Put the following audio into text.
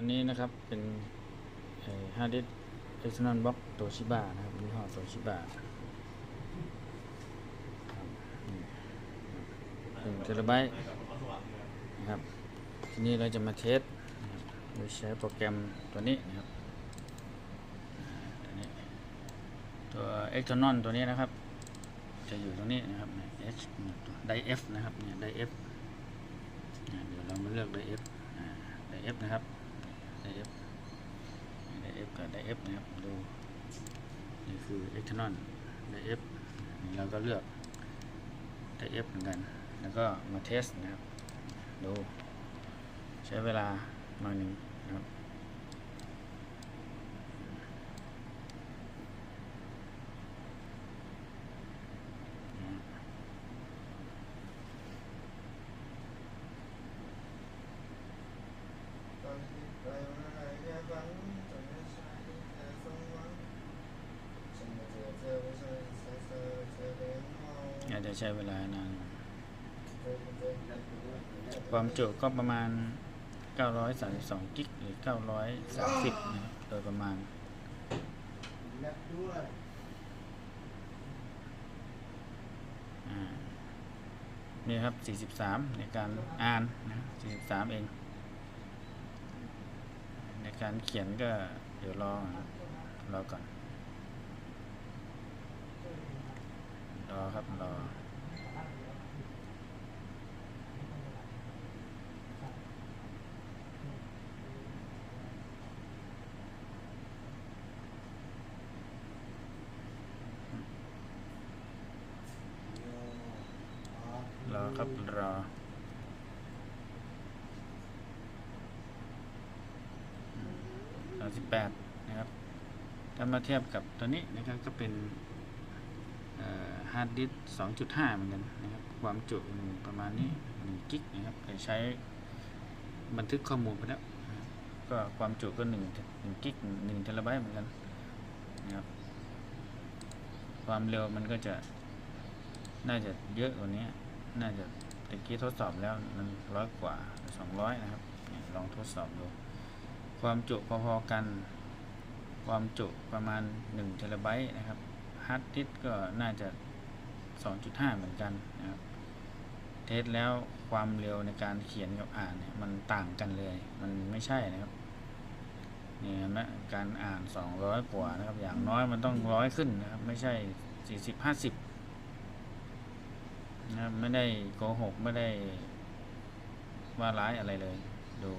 อันนี้นะครับเป็นฮาร์ดดิสเอ็กซ์นอนบ็อกโตชิบะนะครับยี่ห้อโตชิบะหนึ่งเทราไบต์นะครับทีนี้เราจะมาเทสโดยใช้โปรแกรมตัวนี้นะครับตัวนี้ตัว external ตัวนี้นะครับ จะอยู่ตรงนี้นะครับ h ได f นะครับเนี่ยได f อ่าเดี๋ยวเรามาเลือกได f อ่าได f นะครับ ได f ได f กับได f นะครับดูนี่คือ external ได f นี่เราก็เลือกได f เหมือนกัน แล้วก็มาเทสนะครับดูใช้เวลามาหนึ่งนะครับ ตอนที่ไปมาหลายอย่าฝันจนไม่ใช่แต่สมหวังฉันมาเจอเธอไม่ใช่เธอเธอเธอเดินมอง อาจจะใช้เวลานานความจุก็ประมาณ 932 กิกหรือ 930 นะครับโดยประมาณอ่านี่ครับ 43 ในการอ่านนะครับ43 เอง การเขียนก็เดี๋ยวรอรอก่อนรอครับรอรอครับรอ สามสิบแปดนะครับถ้ามาเทียบกับตัวนี้นะครับก็เป็นฮาร์ดดิสสองจุดห้าเหมือนกันนะครับ ความจุประมาณนี้หนึ่งกิกนะครับแต่ใช้บันทึกข้อมูลไปแล้วนะก็ความจุก็หนึ่งหนึ่งกิกหนึ่งเทราไบต์เหมือนกันนะครับ ความเร็วมันก็จะน่าจะเยอะกว่านี้ น่าจะตะกี้ทดสอบแล้วมันร้อยกว่าสองร้อยนะครับ ลองทดสอบดู ความจุพอๆกัน ความจุประมาณ1เทราไบต์นะครับฮาร์ดดิสก์ก็น่าจะ 2.5 เหมือนกันนะครับเทสแล้วความเร็วในการเขียนกับอ่านเนี่ยมันต่างกันเลย มันไม่ใช่นะครับนี่เห็นไหมการอ่าน 200 กว่านะครับ อย่างน้อยมันต้องร้อยขึ้นนะครับ ไม่ใช่ 40 50นะครับไม่ได้โกหก ไม่ได้ว่าร้ายอะไรเลย ดู